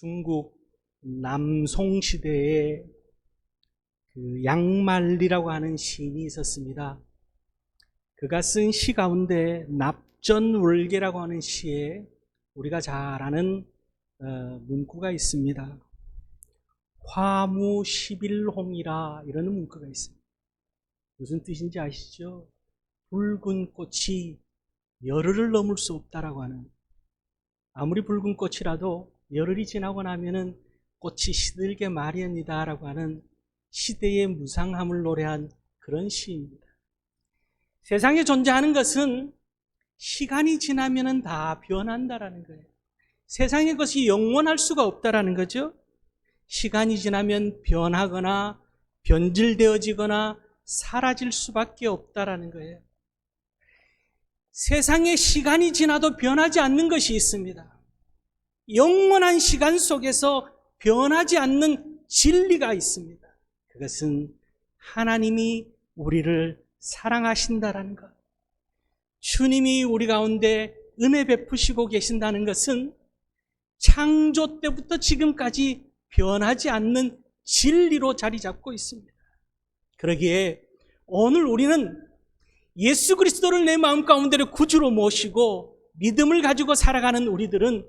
중국 남송 시대에 그 양말리라고 하는 시인이 있었습니다. 그가 쓴 시 가운데 납전월계라고 하는 시에 우리가 잘 아는 어, 문구가 있습니다. 화무 십일홍이라 이런 문구가 있습니다. 무슨 뜻인지 아시죠? 붉은 꽃이 열흘을 넘을 수 없다라고 하는 아무리 붉은 꽃이라도 열흘이 지나고 나면은 꽃이 시들게 마련이다라고 하는 시대의 무상함을 노래한 그런 시입니다. 세상에 존재하는 것은 시간이 지나면은 다 변한다라는 거예요. 세상의 것이 영원할 수가 없다라는 거죠. 시간이 지나면 변하거나 변질되어지거나 사라질 수밖에 없다라는 거예요. 세상에 시간이 지나도 변하지 않는 것이 있습니다. 영원한 시간 속에서 변하지 않는 진리가 있습니다. 그것은 하나님이 우리를 사랑하신다라는 것. 주님이 우리 가운데 은혜 베푸시고 계신다는 것은 창조 때부터 지금까지 변하지 않는 진리로 자리 잡고 있습니다. 그러기에 오늘 우리는 예수 그리스도를 내 마음 가운데로 구주로 모시고 믿음을 가지고 살아가는 우리들은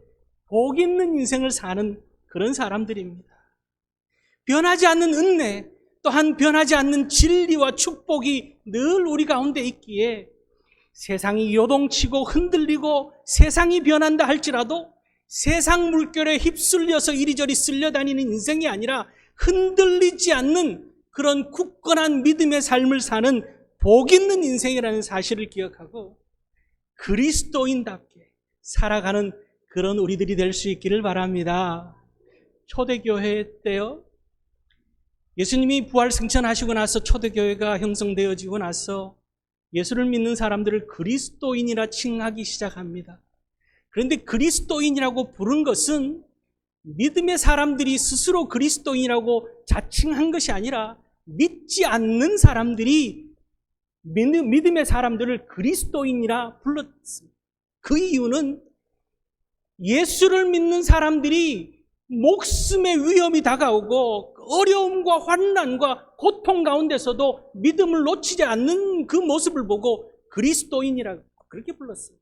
복 있는 인생을 사는 그런 사람들입니다. 변하지 않는 은혜, 또한 변하지 않는 진리와 축복이 늘 우리 가운데 있기에 세상이 요동치고 흔들리고 세상이 변한다 할지라도 세상 물결에 휩쓸려서 이리저리 쓸려다니는 인생이 아니라 흔들리지 않는 그런 굳건한 믿음의 삶을 사는 복 있는 인생이라는 사실을 기억하고 그리스도인답게 살아가는 그런 우리들이 될 수 있기를 바랍니다. 초대교회 때요. 예수님이 부활 승천하시고 나서 초대교회가 형성되어지고 나서 예수를 믿는 사람들을 그리스도인이라 칭하기 시작합니다. 그런데 그리스도인이라고 부른 것은 믿음의 사람들이 스스로 그리스도인이라고 자칭한 것이 아니라 믿지 않는 사람들이 믿음의 사람들을 그리스도인이라 불렀습니다. 그 이유는 예수를 믿는 사람들이 목숨의 위험이 다가오고 어려움과 환난과 고통 가운데서도 믿음을 놓치지 않는 그 모습을 보고 그리스도인이라고 그렇게 불렀어요.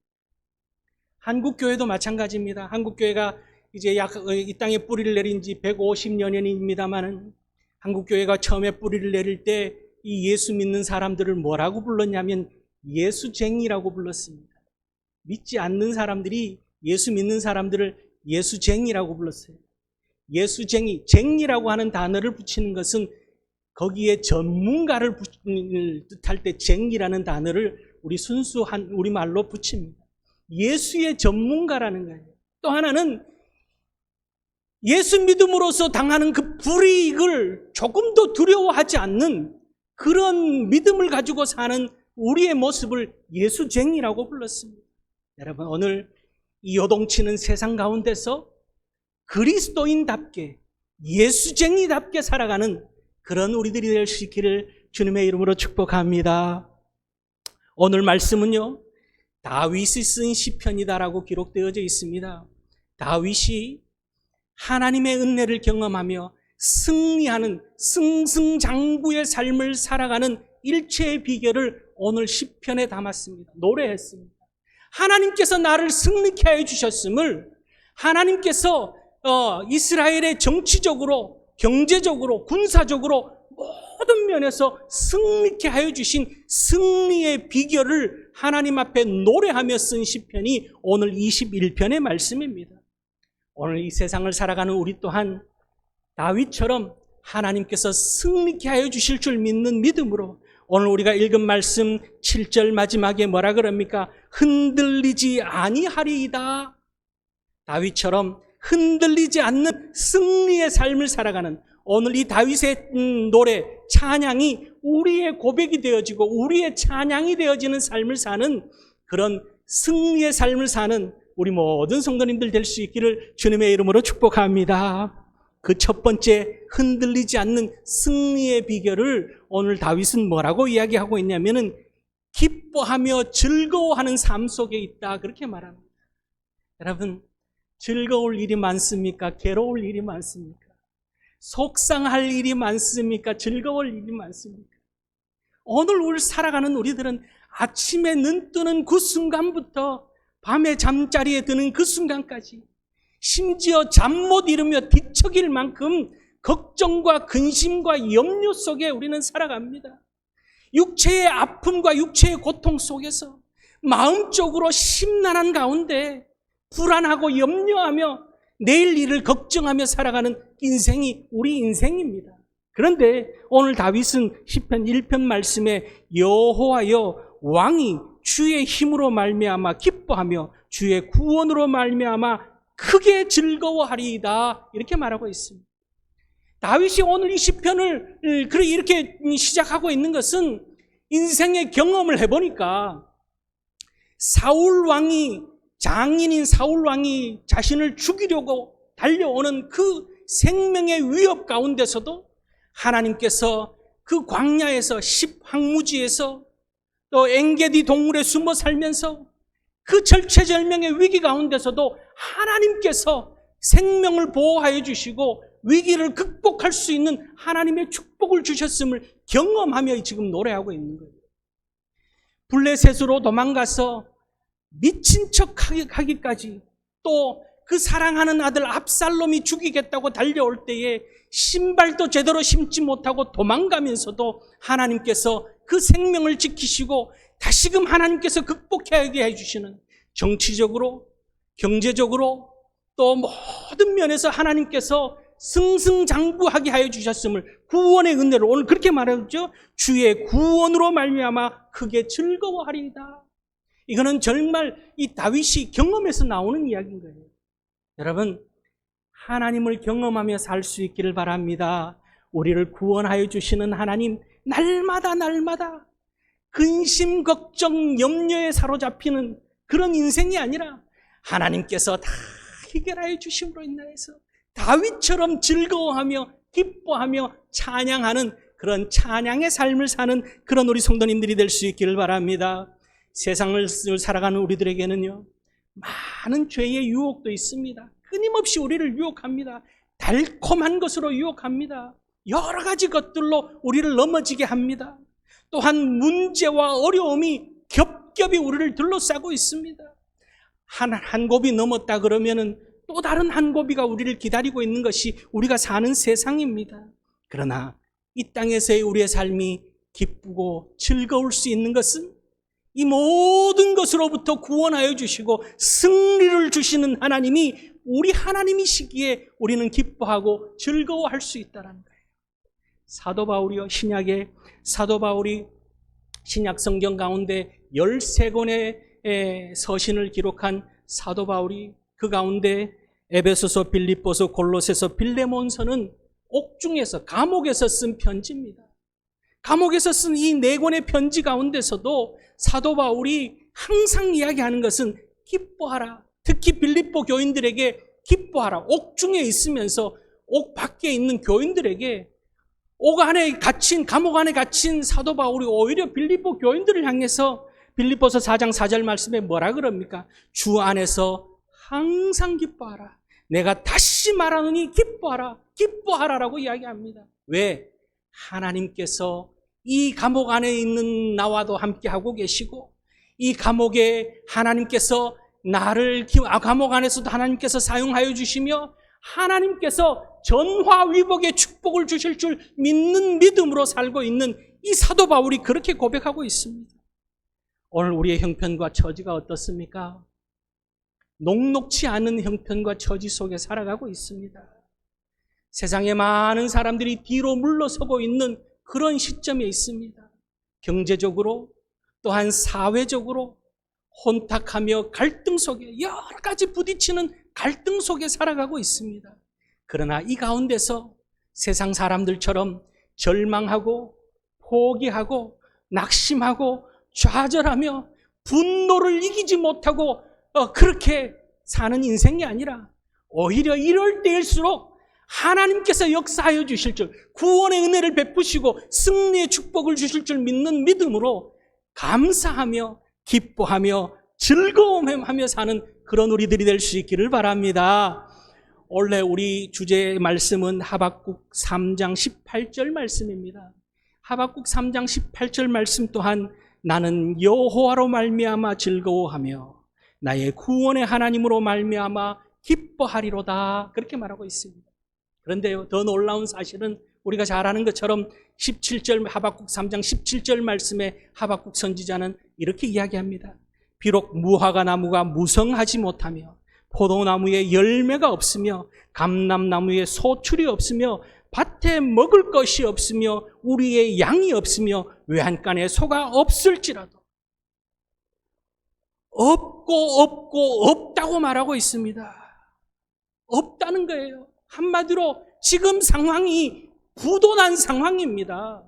한국 교회도 마찬가지입니다. 한국 교회가 이제 약 이 땅에 뿌리를 내린 지 150여년입니다만은 한국 교회가 처음에 뿌리를 내릴 때 이 예수 믿는 사람들을 뭐라고 불렀냐면 예수쟁이라고 불렀습니다. 믿지 않는 사람들이 예수 믿는 사람들을 예수쟁이라고 불렀어요. 예수쟁이, 쟁이라고 하는 단어를 붙이는 것은 거기에 전문가를 뜻할 때 쟁이라는 단어를 우리 순수한 우리말로 붙입니다. 예수의 전문가라는 거예요. 또 하나는 예수 믿음으로써 당하는 그 불이익을 조금도 두려워하지 않는 그런 믿음을 가지고 사는 우리의 모습을 예수쟁이라고 불렀습니다. 여러분, 오늘 이 요동치는 세상 가운데서 그리스도인답게 예수쟁이답게 살아가는 그런 우리들이 될 수 있기를 주님의 이름으로 축복합니다. 오늘 말씀은요, 다윗이 쓴 시편이다라고 기록되어져 있습니다. 다윗이 하나님의 은혜를 경험하며 승리하는 승승장구의 삶을 살아가는 일체의 비결을 오늘 시편에 담았습니다. 노래했습니다. 하나님께서 나를 승리케 해 주셨음을 하나님께서 어, 이스라엘의 정치적으로, 경제적으로, 군사적으로 모든 면에서 승리케 하여 주신 승리의 비결을 하나님 앞에 노래하며 쓴 시편이 오늘 21편의 말씀입니다. 오늘 이 세상을 살아가는 우리 또한 다윗처럼 하나님께서 승리케 하여 주실 줄 믿는 믿음으로 오늘 우리가 읽은 말씀 7절 마지막에 뭐라 그럽니까? 흔들리지 아니하리이다. 다윗처럼 흔들리지 않는 승리의 삶을 살아가는 오늘 이 다윗의 음, 노래, 찬양이 우리의 고백이 되어지고 우리의 찬양이 되어지는 삶을 사는 그런 승리의 삶을 사는 우리 모든 성도님들 될 수 있기를 주님의 이름으로 축복합니다. 그 첫 번째 흔들리지 않는 승리의 비결을 오늘 다윗은 뭐라고 이야기하고 있냐면은 기뻐하며 즐거워하는 삶 속에 있다. 그렇게 말합니다. 여러분, 즐거울 일이 많습니까? 괴로울 일이 많습니까? 속상할 일이 많습니까? 즐거울 일이 많습니까? 오늘 우리 살아가는 우리들은 아침에 눈 뜨는 그 순간부터 밤에 잠자리에 드는 그 순간까지 심지어 잠 못 이루며 뒤척일 만큼 걱정과 근심과 염려 속에 우리는 살아갑니다. 육체의 아픔과 육체의 고통 속에서 마음적으로 심란한 가운데 불안하고 염려하며 내일 일을 걱정하며 살아가는 인생이 우리 인생입니다. 그런데 오늘 다윗은 시편 1편 말씀에 여호와여 왕이 주의 힘으로 말미암아 기뻐하며 주의 구원으로 말미암아 크게 즐거워하리이다 이렇게 말하고 있습니다. 다윗이 오늘 이 시편을 이렇게 시작하고 있는 것은 인생의 경험을 해보니까 사울 왕이 장인인 사울 왕이 자신을 죽이려고 달려오는 그 생명의 위협 가운데서도 하나님께서 그 광야에서 십황무지에서 또 엥게디 동물에 숨어 살면서 그 절체절명의 위기 가운데서도 하나님께서 생명을 보호하여 주시고 위기를 극복할 수 있는 하나님의 축복을 주셨음을 경험하며 지금 노래하고 있는 거예요. 블레셋으로 도망가서 미친 척 하기까지 또 그 사랑하는 아들 압살롬이 죽이겠다고 달려올 때에 신발도 제대로 신지 못하고 도망가면서도 하나님께서 그 생명을 지키시고 다시금 하나님께서 극복하게 해주시는 정치적으로 경제적으로 또 모든 면에서 하나님께서 승승장구하게 하여 주셨음을 구원의 은혜로 오늘 그렇게 말하죠. 주의 구원으로 말미암아 크게 즐거워하리이다. 이거는 정말 이 다윗이 경험에서 나오는 이야기인 거예요. 여러분 하나님을 경험하며 살 수 있기를 바랍니다. 우리를 구원하여 주시는 하나님 날마다 날마다 근심 걱정 염려에 사로잡히는 그런 인생이 아니라 하나님께서 다 해결하여 주심으로 인하여서 다윗처럼 즐거워하며 기뻐하며 찬양하는 그런 찬양의 삶을 사는 그런 우리 성도님들이 될 수 있기를 바랍니다. 세상을 살아가는 우리들에게는요, 많은 죄의 유혹도 있습니다. 끊임없이 우리를 유혹합니다. 달콤한 것으로 유혹합니다. 여러 가지 것들로 우리를 넘어지게 합니다. 또한 문제와 어려움이 겹겹이 우리를 둘러싸고 있습니다. 한, 한 곱이 넘었다 그러면은 또 다른 한 고비가 우리를 기다리고 있는 것이 우리가 사는 세상입니다. 그러나 이 땅에서의 우리의 삶이 기쁘고 즐거울 수 있는 것은 이 모든 것으로부터 구원하여 주시고 승리를 주시는 하나님이 우리 하나님이시기에 우리는 기뻐하고 즐거워할 수 있다는 거예요. 사도 바울이요 신약의 사도 바울이 신약 성경 가운데 13권의 서신을 기록한 사도 바울이 그 가운데 에베소서, 빌립보서, 골로새서, 빌레몬서는 옥중에서 감옥에서 쓴 편지입니다. 감옥에서 쓴 이 네 권의 편지 가운데서도 사도 바울이 항상 이야기하는 것은 기뻐하라. 특히 빌립보 교인들에게 기뻐하라. 옥중에 있으면서 옥 밖에 있는 교인들에게 옥 안에 갇힌 감옥 안에 갇힌 사도 바울이 오히려 빌립보 교인들을 향해서 빌립보서 4장 4절 말씀에 뭐라 그럽니까? 주 안에서 항상 기뻐하라. 내가 다시 말하느니 기뻐하라. 기뻐하라라고 이야기합니다. 왜? 하나님께서 이 감옥 안에 있는 나와도 함께 하고 계시고 이 감옥에 하나님께서 나를 아, 감옥 안에서도 하나님께서 사용하여 주시며 하나님께서 전화위복의 축복을 주실 줄 믿는 믿음으로 살고 있는 이 사도 바울이 그렇게 고백하고 있습니다. 오늘 우리의 형편과 처지가 어떻습니까? 녹록치 않은 형편과 처지 속에 살아가고 있습니다. 세상에 많은 사람들이 뒤로 물러서고 있는 그런 시점에 있습니다. 경제적으로 또한 사회적으로 혼탁하며 갈등 속에 여러 가지 부딪히는 갈등 속에 살아가고 있습니다. 그러나 이 가운데서 세상 사람들처럼 절망하고 포기하고 낙심하고 좌절하며 분노를 이기지 못하고 어, 그렇게 사는 인생이 아니라 오히려 이럴 때일수록 하나님께서 역사하여 주실 줄, 구원의 은혜를 베푸시고 승리의 축복을 주실 줄 믿는 믿음으로 감사하며 기뻐하며 즐거움하며 사는 그런 우리들이 될 수 있기를 바랍니다. 원래 우리 주제의 말씀은 하박국 3장 18절 말씀입니다. 하박국 3장 18절 말씀 또한 나는 여호와로 말미암아 즐거워하며 나의 구원의 하나님으로 말미암아 기뻐하리로다 그렇게 말하고 있습니다. 그런데요 더 놀라운 사실은 우리가 잘 아는 것처럼 17절 하박국 3장 17절 말씀에 하박국 선지자는 이렇게 이야기합니다. 비록 무화과 나무가 무성하지 못하며 포도나무에 열매가 없으며 감람나무에 소출이 없으며 밭에 먹을 것이 없으며 우리의 양이 없으며 외한간에 소가 없을지라도 없고 없고 없다고 말하고 있습니다. 없다는 거예요. 한마디로 지금 상황이 부도난 상황입니다.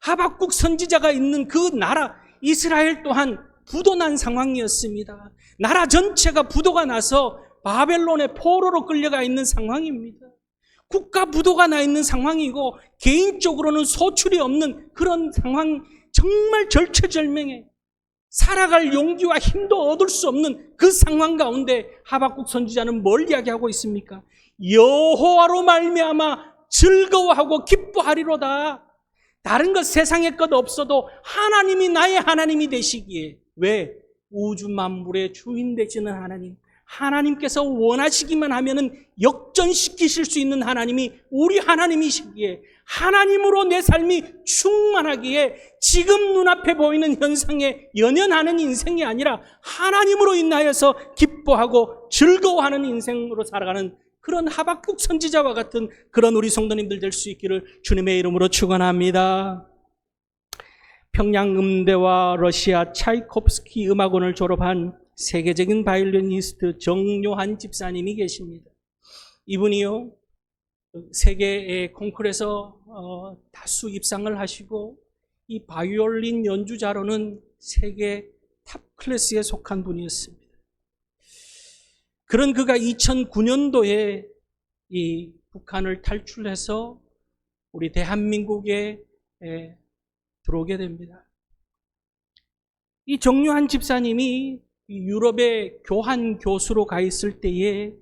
하박국 선지자가 있는 그 나라 이스라엘 또한 부도난 상황이었습니다. 나라 전체가 부도가 나서 바벨론의 포로로 끌려가 있는 상황입니다. 국가 부도가 나 있는 상황이고 개인적으로는 소출이 없는 그런 상황 정말 절체절명해 살아갈 용기와 힘도 얻을 수 없는 그 상황 가운데 하박국 선지자는 뭘 이야기하고 있습니까? 여호와로 말미암아 즐거워하고 기뻐하리로다. 다른 것 세상의 것 없어도 하나님이 나의 하나님이 되시기에 왜 우주 만물의 주인 되시는 하나님 하나님께서 원하시기만 하면은 역전시키실 수 있는 하나님이 우리 하나님이시기에 하나님으로 내 삶이 충만하기에 지금 눈앞에 보이는 현상에 연연하는 인생이 아니라 하나님으로 인하여서 기뻐하고 즐거워하는 인생으로 살아가는 그런 하박국 선지자와 같은 그런 우리 성도님들 될 수 있기를 주님의 이름으로 축원합니다. 평양 음대와 러시아 차이콥스키 음악원을 졸업한 세계적인 바이올리니스트 정요한 집사님이 계십니다. 이분이요 세계의 콩쿨에서 어, 다수 입상을 하시고 이 바이올린 연주자로는 세계 탑 클래스에 속한 분이었습니다. 그런 그가 2009년도에 이 북한을 탈출해서 우리 대한민국에 에, 들어오게 됩니다. 이 정유한 집사님이 유럽에 교환 교수로 가 있을 때에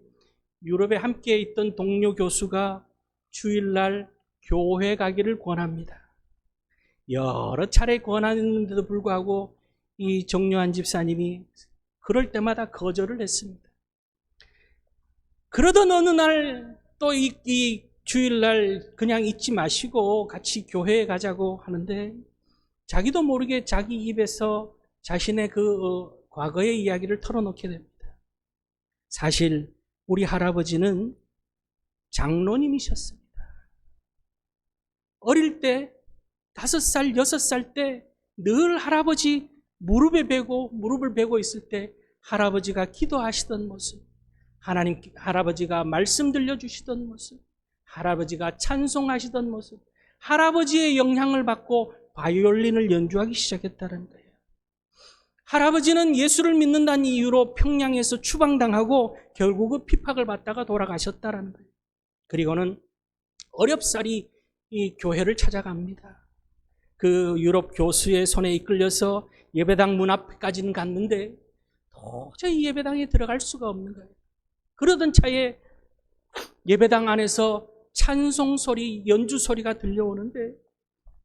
유럽에 함께 있던 동료 교수가 주일날 교회 가기를 권합니다. 여러 차례 권하는데도 불구하고 이 정유한 집사님이 그럴 때마다 거절을 했습니다. 그러던 어느 날 또이 이 주일날 그냥 잊지 마시고 같이 교회에 가자고 하는데 자기도 모르게 자기 입에서 자신의 그 어, 과거의 이야기를 털어놓게 됩니다. 사실 우리 할아버지는 장로님이셨습니다. 어릴 때 다섯 살, 여섯 살 때 늘 할아버지 무릎에 베고 무릎을 베고 있을 때 할아버지가 기도하시던 모습, 하나님 할아버지가 말씀 들려주시던 모습, 할아버지가 찬송하시던 모습, 할아버지의 영향을 받고 바이올린을 연주하기 시작했다는 거예요. 할아버지는 예수를 믿는다는 이유로 평양에서 추방당하고 결국은 피팍을 받다가 돌아가셨다라는 거예요. 그리고는 어렵사리 이 교회를 찾아갑니다. 그 유럽 교수의 손에 이끌려서 예배당 문 앞까지는 갔는데 도저히 예배당에 들어갈 수가 없는 거예요. 그러던 차에 예배당 안에서 찬송 소리, 연주 소리가 들려오는데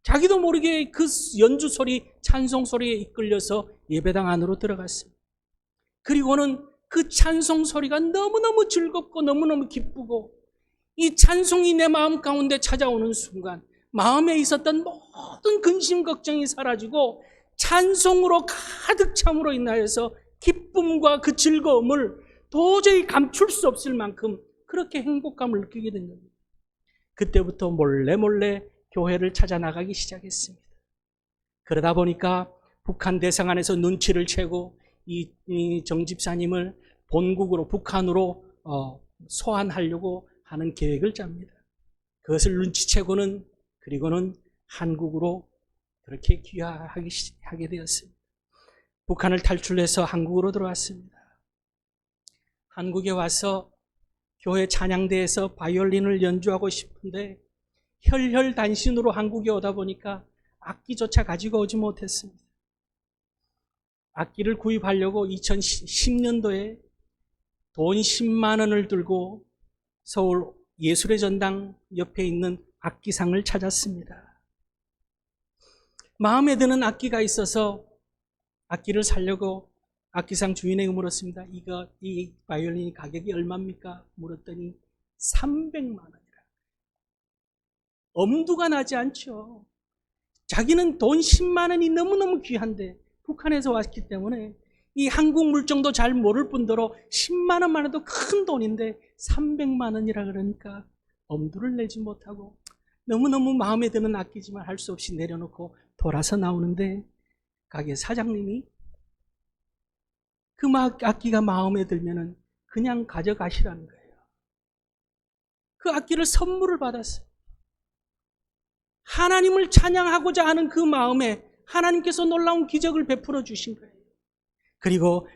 자기도 모르게 그 연주 소리, 찬송 소리에 이끌려서 예배당 안으로 들어갔습니다. 그리고는 그 찬송 소리가 너무너무 즐겁고 너무너무 기쁘고 이 찬송이 내 마음 가운데 찾아오는 순간 마음에 있었던 모든 근심 걱정이 사라지고 찬송으로 가득 참으로 인하여서 기쁨과 그 즐거움을 도저히 감출 수 없을 만큼 그렇게 행복감을 느끼게 된 겁니다. 그때부터 몰래 몰래 교회를 찾아 나가기 시작했습니다. 그러다 보니까 북한 대상 안에서 눈치를 채고 이, 이 정집사님을 본국으로 북한으로 어, 소환하려고 하는 계획을 짭니다. 그것을 눈치채고는 그리고는 한국으로 그렇게 귀화하게 하게 되었습니다. 북한을 탈출해서 한국으로 들어왔습니다. 한국에 와서 교회 찬양대에서 바이올린을 연주하고 싶은데 혈혈단신으로 한국에 오다 보니까 악기조차 가지고 오지 못했습니다. 악기를 구입하려고 2010년도에 돈 10만 원을 들고 서울 예술의 전당 옆에 있는 악기상을 찾았습니다. 마음에 드는 악기가 있어서 악기를 사려고 악기상 주인에게 물었습니다. 이거 이 바이올린이 가격이 얼마입니까? 물었더니 300만 원이라. 엄두가 나지 않죠. 자기는 돈 10만 원이 너무너무 귀한데 북한에서 왔기 때문에 이 한국 물정도 잘 모를 뿐더러 10만 원만 해도 큰 돈인데 300만 원이라 그러니까 엄두를 내지 못하고 너무너무 마음에 드는 악기지만 할 수 없이 내려놓고 돌아서 나오는데 가게 사장님이 그 마- 악기가 마음에 들면은 그냥 가져가시라는 거예요. 그 악기를 선물을 받았어요. 하나님을 찬양하고자 하는 그 마음에 하나님께서 놀라운 기적을 베풀어 주신 거예요. 그리고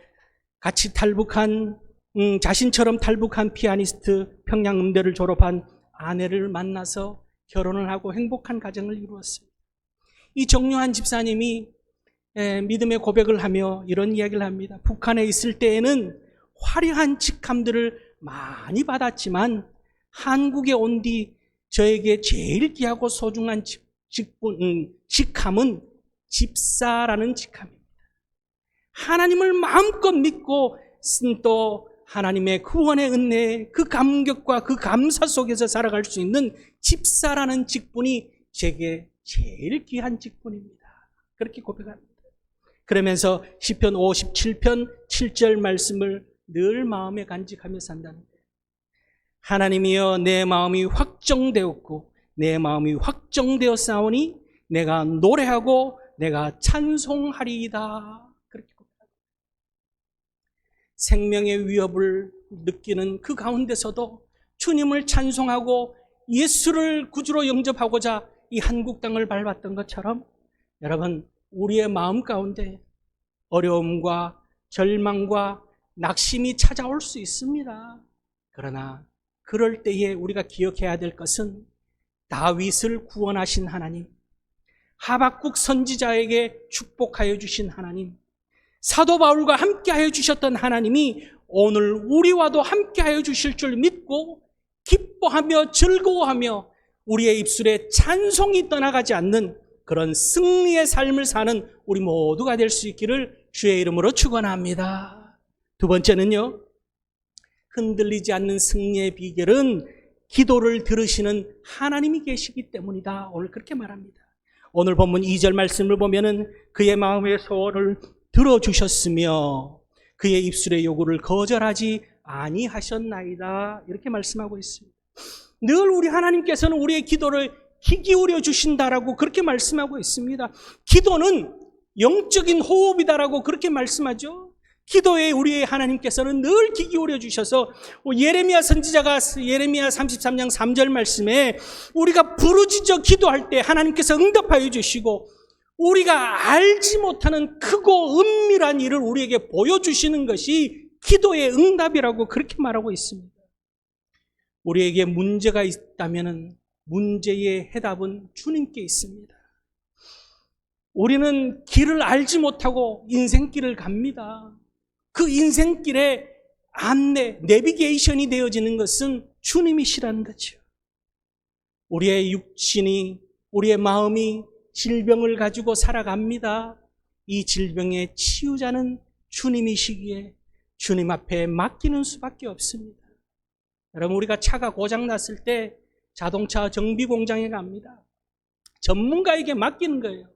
같이 탈북한 음, 자신처럼 탈북한 피아니스트 평양음대를 졸업한 아내를 만나서 결혼을 하고 행복한 가정을 이루었어요. 이 정요한 집사님이 에, 믿음의 고백을 하며 이런 이야기를 합니다. 북한에 있을 때에는 화려한 직함들을 많이 받았지만 한국에 온 뒤 저에게 제일 귀하고 소중한 직, 직분, 음, 직함은 집사라는 직함입니다. 하나님을 마음껏 믿고 쓴또 하나님의 구원의 은혜, 그 감격과 그 감사 속에서 살아갈 수 있는 집사라는 직분이 제게 제일 귀한 직분입니다. 그렇게 고백합니다. 그러면서 시편 57편 7절 말씀을 늘 마음에 간직하며 산다는. 하나님이여 내 마음이 확정되었고 내 마음이 확정되어 싸우니 내가 노래하고 내가 찬송하리이다. 그렇게 고백합니다. 생명의 위협을 느끼는 그 가운데서도 주님을 찬송하고 예수를 구주로 영접하고자 이 한국 땅을 밟았던 것처럼 여러분 우리의 마음 가운데 어려움과 절망과 낙심이 찾아올 수 있습니다. 그러나 그럴 때에 우리가 기억해야 될 것은 다윗을 구원하신 하나님, 하박국 선지자에게 축복하여 주신 하나님, 사도 바울과 함께하여 주셨던 하나님이 오늘 우리와도 함께하여 주실 줄 믿고 기뻐하며 즐거워하며 우리의 입술에 찬송이 떠나가지 않는 그런 승리의 삶을 사는 우리 모두가 될 수 있기를 주의 이름으로 축원합니다. 두 번째는요. 흔들리지 않는 승리의 비결은 기도를 들으시는 하나님이 계시기 때문이다. 오늘 그렇게 말합니다. 오늘 본문 2절 말씀을 보면은 그의 마음의 소원을 들어주셨으며 그의 입술의 요구를 거절하지 아니하셨나이다. 이렇게 말씀하고 있습니다. 늘 우리 하나님께서는 우리의 기도를 귀 기울여 주신다라고 그렇게 말씀하고 있습니다. 기도는 영적인 호흡이다라고 그렇게 말씀하죠. 기도에 우리의 하나님께서는 늘 귀 기울여 주셔서 예레미야 선지자가 예레미야 33장 3절 말씀에 우리가 부르짖어 기도할 때 하나님께서 응답하여 주시고 우리가 알지 못하는 크고 은밀한 일을 우리에게 보여주시는 것이 기도의 응답이라고 그렇게 말하고 있습니다. 우리에게 문제가 있다면 문제의 해답은 주님께 있습니다. 우리는 길을 알지 못하고 인생길을 갑니다. 그 인생길에 안내, 내비게이션이 되어지는 것은 주님이시라는 거죠. 우리의 육신이, 우리의 마음이 질병을 가지고 살아갑니다. 이 질병의 치유자는 주님이시기에 주님 앞에 맡기는 수밖에 없습니다. 여러분, 우리가 차가 고장났을 때 자동차 정비 공장에 갑니다. 전문가에게 맡기는 거예요.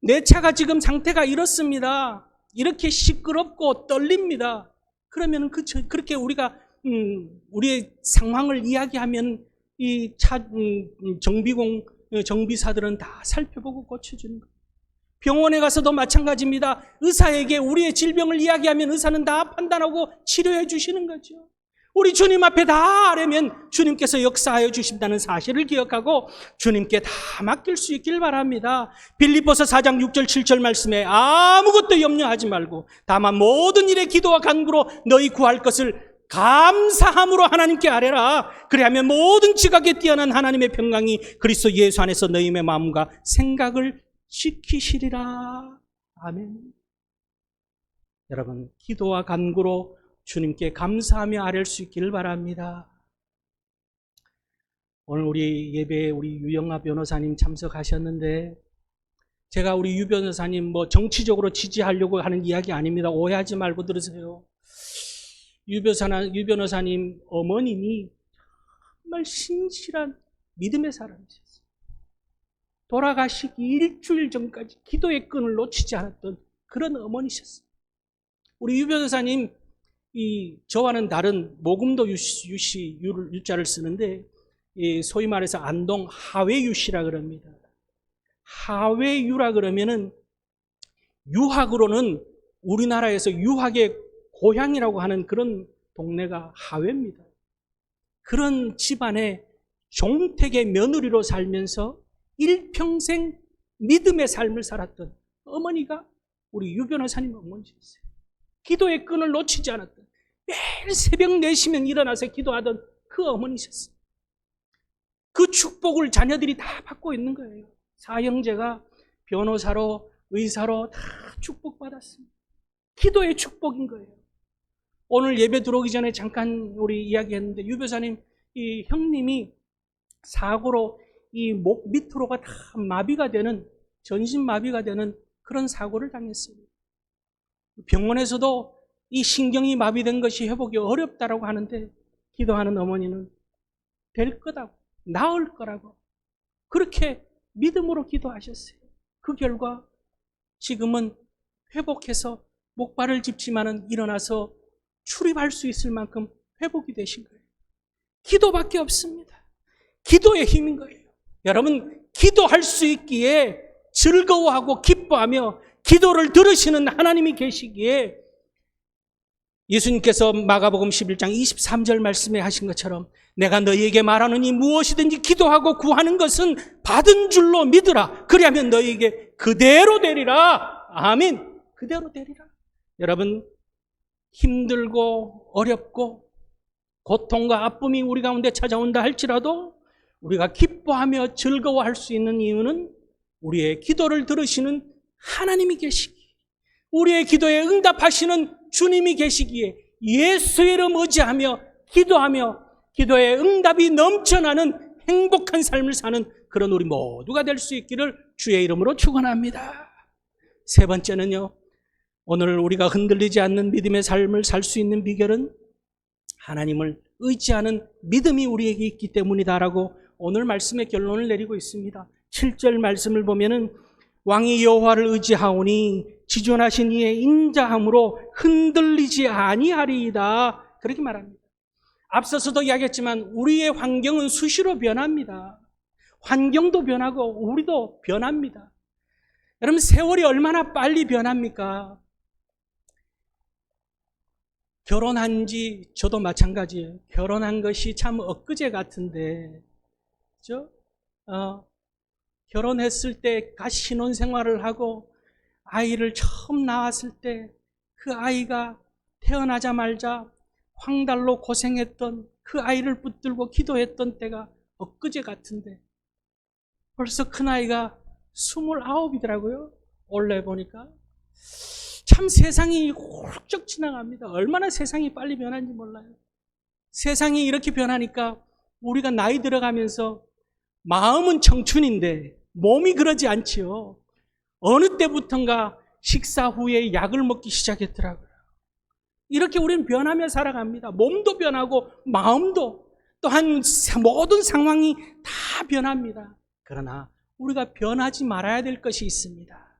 내 차가 지금 상태가 이렇습니다. 이렇게 시끄럽고 떨립니다. 그러면 그 그렇게 우리가 음, 우리의 상황을 이야기하면 이차 정비공 정비사들은 다 살펴보고 고쳐주는 거예요. 병원에 가서도 마찬가지입니다. 의사에게 우리의 질병을 이야기하면 의사는 다 판단하고 치료해 주시는 거죠. 우리 주님 앞에 다 하려면 주님께서 역사하여 주신다는 사실을 기억하고 주님께 다 맡길 수 있길 바랍니다. 빌립보서 4장 6절 7절 말씀에 아무것도 염려하지 말고 다만 모든 일에 기도와 간구로 너희 구할 것을 감사함으로 하나님께 아뢰라. 그리하면 모든 지각에 뛰어난 하나님의 평강이 그리스도 예수 안에서 너희의 마음과 생각을 지키시리라. 아멘. 여러분 기도와 간구로 주님께 감사하며 아뢰 수 있기를 바랍니다. 오늘 우리 예배에 우리 유영아 변호사님 참석하셨는데 제가 우리 유 변호사님 뭐 정치적으로 지지하려고 하는 이야기 아닙니다. 오해하지 말고 들으세요. 유 변호사님, 유 변호사님 어머님이 정말 신실한 믿음의 사람이셨어요. 돌아가시기 일주일 전까지 기도의 끈을 놓치지 않았던 그런 어머니셨어요. 우리 유 변호사님 이 저와는 다른 모금도 유시, 유시 유를, 유자를 쓰는데 이 소위 말해서 안동 하회유시라 그럽니다. 하회유라 그러면은 유학으로는 우리나라에서 유학의 고향이라고 하는 그런 동네가 하회입니다. 그런 집안의 종택의 며느리로 살면서 일평생 믿음의 삶을 살았던 어머니가 우리 유 변호사님 어머니였어요. 기도의 끈을 놓치지 않았던 매일 새벽 4시면 일어나서 기도하던 그 어머니셨어요. 그 축복을 자녀들이 다 받고 있는 거예요. 사형제가 변호사로 의사로 다 축복받았습니다. 기도의 축복인 거예요. 오늘 예배 들어오기 전에 잠깐 우리 이야기했는데 유 변호사님 이 형님이 사고로 이 목 밑으로가 다 마비가 되는 전신 마비가 되는 그런 사고를 당했습니다. 병원에서도 이 신경이 마비된 것이 회복이 어렵다라고 하는데 기도하는 어머니는 될 거다고 나을 거라고 그렇게 믿음으로 기도하셨어요. 그 결과 지금은 회복해서 목발을 짚지만은 일어나서 출입할 수 있을 만큼 회복이 되신 거예요. 기도밖에 없습니다. 기도의 힘인 거예요. 여러분, 기도할 수 있기에 즐거워하고 기뻐하며 기도를 들으시는 하나님이 계시기에 예수님께서 마가복음 11장 23절 말씀에 하신 것처럼 내가 너희에게 말하느니 무엇이든지 기도하고 구하는 것은 받은 줄로 믿으라. 그리하면 너희에게 그대로 되리라. 아멘. 그대로 되리라. 여러분, 힘들고 어렵고 고통과 아픔이 우리 가운데 찾아온다 할지라도 우리가 기뻐하며 즐거워할 수 있는 이유는 우리의 기도를 들으시는 하나님이 계시기, 우리의 기도에 응답하시는 주님이 계시기에 예수 이름 의지하며 기도하며 기도의 응답이 넘쳐나는 행복한 삶을 사는 그런 우리 모두가 될 수 있기를 주의 이름으로 축원합니다. 세 번째는요. 오늘 우리가 흔들리지 않는 믿음의 삶을 살 수 있는 비결은 하나님을 의지하는 믿음이 우리에게 있기 때문이다라고 오늘 말씀의 결론을 내리고 있습니다. 7절 말씀을 보면은 왕이 여호와를 의지하오니 지존하신 이의 인자함으로 흔들리지 아니하리이다. 그렇게 말합니다. 앞서서도 이야기했지만 우리의 환경은 수시로 변합니다. 환경도 변하고 우리도 변합니다. 여러분 세월이 얼마나 빨리 변합니까? 결혼한 지 저도 마찬가지예요. 결혼한 것이 참 엊그제 같은데, 그죠? 어, 결혼했을 때 같이 신혼 생활을 하고 아이를 처음 낳았을 때 그 아이가 태어나자마자 황달로 고생했던 그 아이를 붙들고 기도했던 때가 엊그제 같은데 벌써 큰 아이가 스물아홉이더라고요. 원래 보니까 참 세상이 훌쩍 지나갑니다. 얼마나 세상이 빨리 변하는지 몰라요. 세상이 이렇게 변하니까 우리가 나이 들어가면서 마음은 청춘인데 몸이 그러지 않지요. 어느 때부턴가 식사 후에 약을 먹기 시작했더라고요. 이렇게 우리는 변하며 살아갑니다. 몸도 변하고 마음도 또한 모든 상황이 다 변합니다. 그러나 우리가 변하지 말아야 될 것이 있습니다.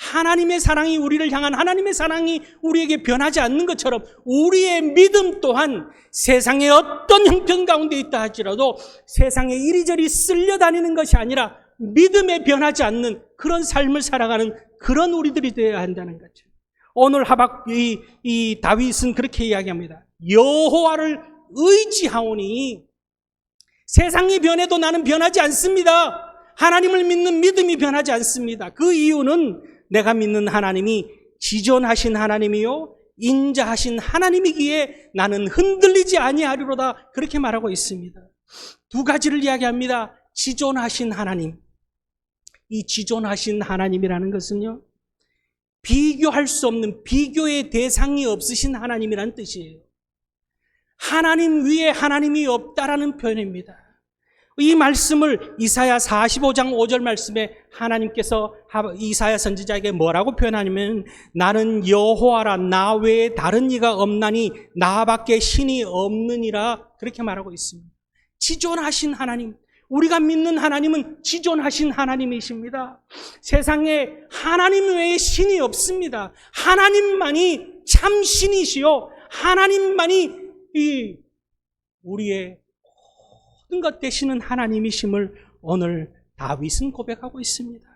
하나님의 사랑이 우리를 향한 하나님의 사랑이 우리에게 변하지 않는 것처럼 우리의 믿음 또한 세상의 어떤 형편 가운데 있다 할지라도 세상에 이리저리 쓸려 다니는 것이 아니라 믿음에 변하지 않는 그런 삶을 살아가는 그런 우리들이 되어야 한다는 거죠. 오늘 하박 이, 이 다윗은 그렇게 이야기합니다. 여호와를 의지하오니 세상이 변해도 나는 변하지 않습니다. 하나님을 믿는 믿음이 변하지 않습니다. 그 이유는 내가 믿는 하나님이 지존하신 하나님이요 인자하신 하나님이기에 나는 흔들리지 아니하리로다 그렇게 말하고 있습니다. 두 가지를 이야기합니다. 지존하신 하나님. 이 지존하신 하나님이라는 것은요. 비교할 수 없는 비교의 대상이 없으신 하나님이란 뜻이에요. 하나님 위에 하나님이 없다라는 표현입니다. 이 말씀을 이사야 45장 5절 말씀에 하나님께서 이사야 선지자에게 뭐라고 표현하냐면 나는 여호와라 나 외에 다른 이가 없나니 나밖에 신이 없느니라 그렇게 말하고 있습니다. 지존하신 하나님 우리가 믿는 하나님은 지존하신 하나님이십니다. 세상에 하나님 외에 신이 없습니다. 하나님만이 참 신이시요 하나님만이 이 우리의 모든 것 되시는 하나님이심을 오늘 다윗은 고백하고 있습니다.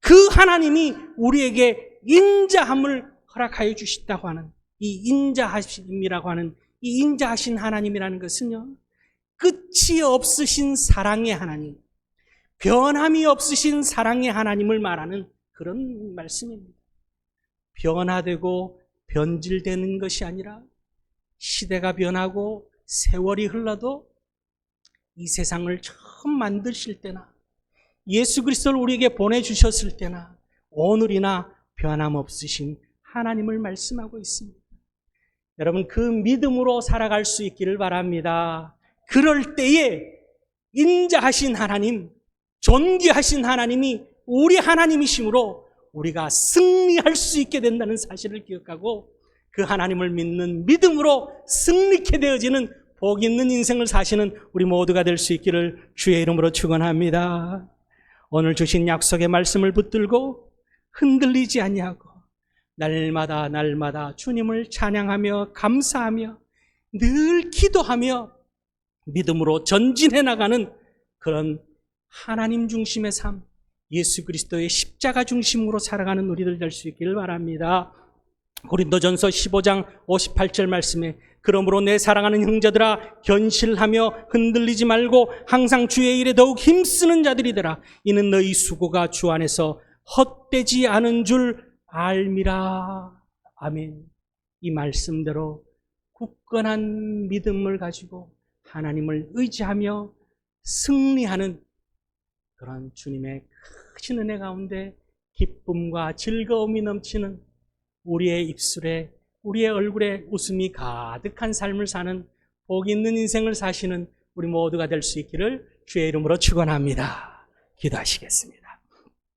그 하나님이 우리에게 인자함을 허락하여 주셨다고 하는 이 인자하심이라고 하는 이 인자하신 하나님이라는 것은요. 끝이 없으신 사랑의 하나님, 변함이 없으신 사랑의 하나님을 말하는 그런 말씀입니다. 변화되고 변질되는 것이 아니라 시대가 변하고 세월이 흘러도 이 세상을 처음 만드실 때나 예수 그리스도를 우리에게 보내주셨을 때나 오늘이나 변함없으신 하나님을 말씀하고 있습니다. 여러분 그 믿음으로 살아갈 수 있기를 바랍니다. 그럴 때에 인자하신 하나님, 존귀하신 하나님이 우리 하나님이심으로 우리가 승리할 수 있게 된다는 사실을 기억하고 그 하나님을 믿는 믿음으로 승리케 되어지는 복 있는 인생을 사시는 우리 모두가 될 수 있기를 주의 이름으로 축원합니다. 오늘 주신 약속의 말씀을 붙들고 흔들리지 아니하고 날마다 날마다 주님을 찬양하며 감사하며 늘 기도하며 믿음으로 전진해 나가는 그런 하나님 중심의 삶, 예수 그리스도의 십자가 중심으로 살아가는 우리들 될 수 있기를 바랍니다. 고린도전서 15장 58절 말씀에 그러므로 내 사랑하는 형제들아 견실하며 흔들리지 말고 항상 주의 일에 더욱 힘쓰는 자들이더라. 이는 너희 수고가 주 안에서 헛되지 않은 줄 알미라. 아멘. 이 말씀대로 굳건한 믿음을 가지고 하나님을 의지하며 승리하는 그런 주님의 크신 은혜 가운데 기쁨과 즐거움이 넘치는 우리의 입술에 우리의 얼굴에 웃음이 가득한 삶을 사는 복 있는 인생을 사시는 우리 모두가 될 수 있기를 주의 이름으로 축원합니다. 기도하시겠습니다.